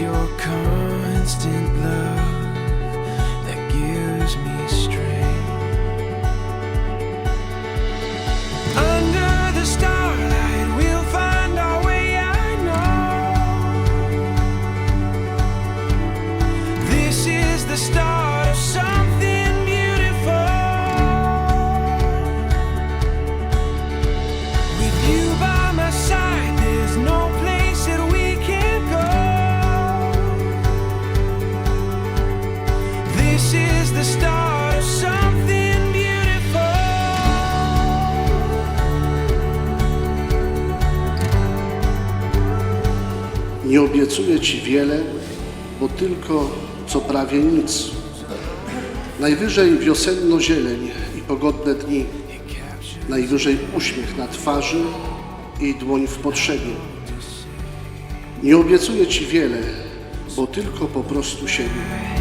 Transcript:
Your constant love Nie obiecuję Ci wiele, bo tylko co prawie nic. Najwyżej wiosenno zieleń i pogodne dni. Najwyżej uśmiech na twarzy i dłoń w potrzebie. Nie obiecuję Ci wiele, bo tylko po prostu siebie.